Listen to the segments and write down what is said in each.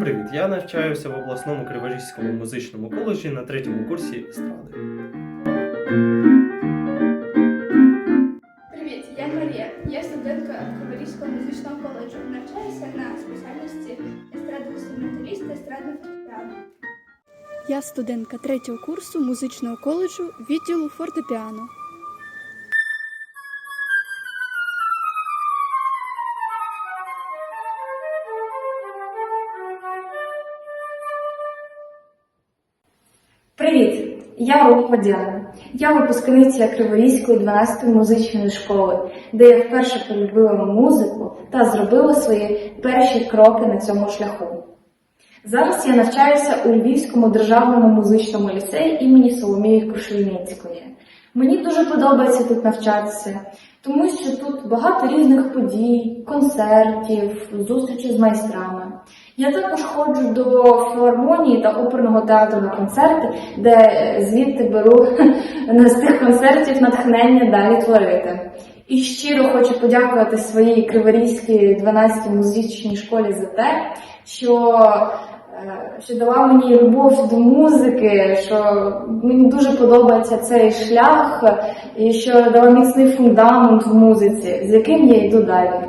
Всім привіт! Я навчаюся в обласному Криворізькому музичному коледжі на третьому курсі естради. Привіт, я Марія. Я студентка Криворізького музичного коледжу. Навчаюся на спеціальності естрадо-інструменталіст та естрадне фортепіано. Я студентка третього курсу музичного коледжу відділу фортепіано. Привіт! Я Рухова Діана. Я випускниця Криворізької 12-ї музичної школи, де я вперше полюбила музику та зробила свої перші кроки на цьому шляху. Зараз я навчаюся у Львівському державному музичному ліцеї імені Соломії Крушельницької. Мені дуже подобається тут навчатися, тому що тут багато різних подій, концертів, зустрічей з майстрами. Я також ходжу до філармонії та оперного театру на концерти, де звідти беру з тих концертів натхнення далі творити. І щиро хочу подякувати своїй Криворізькій 12-й музичній школі за те, що, е, що дала мені любов до музики, що мені дуже подобається цей шлях, і що дала міцний фундамент в музиці, з яким я йду далі.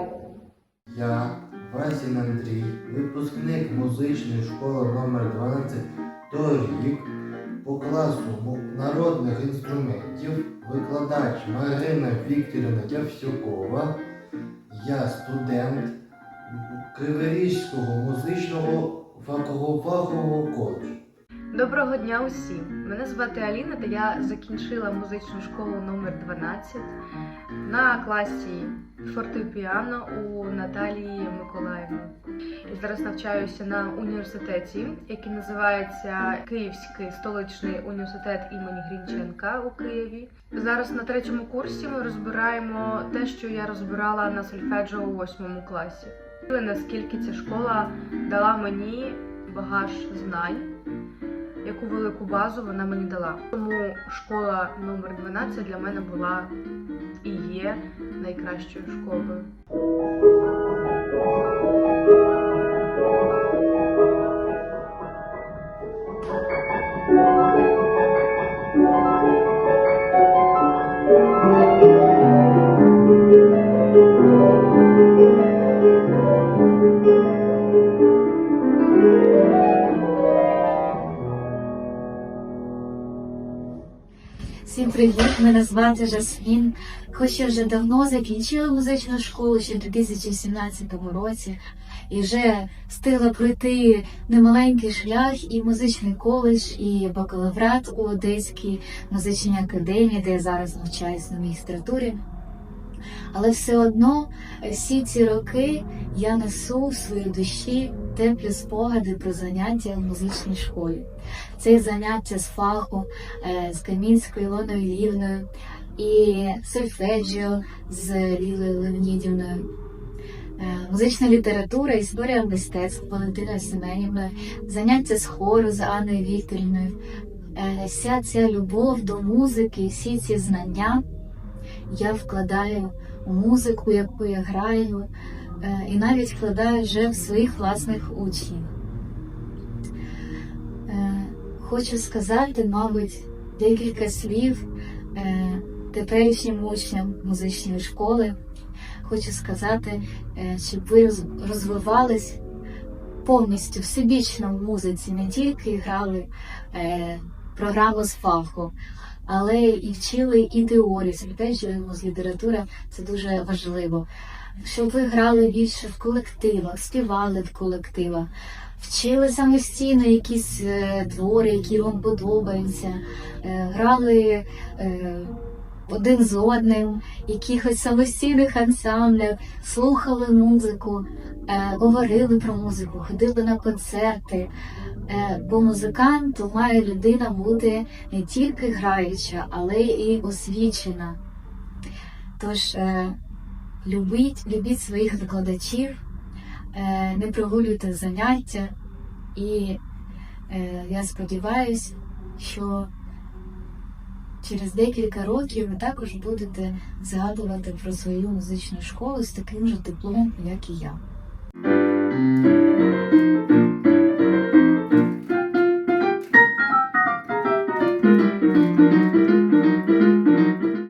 Я Васін Андрій, випускник музичної школи номер 12 торік по класу народних інструментів, викладач Марина Вікторівна Явсюкова. Я студент Криворізького музичного фахового коледжу. Доброго дня усім! Мене звати Аліна, та я закінчила музичну школу номер 12 на класі фортепіано у Наталії Миколаївни. І зараз навчаюся на університеті, який називається Київський столичний університет імені Грінченка у Києві. Зараз на третьому курсі ми розбираємо те, що я розбирала на сольфеджіо у восьмому класі. Наскільки ця школа дала мені багаж знань яку велику базу вона мені дала. Тому школа номер 12 для мене була і є найкращою школою. Всім привіт! Мене звати Жасмін. Хоч я вже давно закінчила музичну школу ще в 2017 році і вже встигла пройти немаленький шлях і музичний коледж, і бакалаврат у Одеській музичній академії, де я зараз навчаюся на магістратурі. Але все одно всі ці роки я несу в своїй душі теплі спогади про заняття в музичній школі. Це заняття з фаху, е, з Камінською Ілоною Лівною і сольфеджіо з Лілою Леонідівною. Е, Музична література, історія мистецтв Валентиною Семенівною, заняття з хору з Анною Вікторівною. Е, Вся ця любов до музики, всі ці знання я вкладаю музику, яку я граю, е, і навіть вкладаю вже в своїх власних учнів. Е, Хочу сказати, мабуть, декілька слів е, теперішнім учням музичної школи. Хочу сказати, щоб ви розвивались повністю всебічно в музиці, не тільки грали програму з фаху, але і вчили і теорію. Сольфеджіо з література це дуже важливо. Щоб ви грали більше в колективах, співали в колективах, вчили самостійно якісь е, твори, які вам подобаються, е, грали е, один з одним, якихось самостійних ансамблях, слухали музику, говорили про музику, ходили на концерти. Е, бо музикантом має людина бути не тільки граюча, але і освічена. Тож е, любіть, любіть своїх викладачів, е, не прогулюйте заняття, і е, я сподіваюся, що через декілька років ви також будете згадувати про свою музичну школу з таким же теплом, як і я. thank you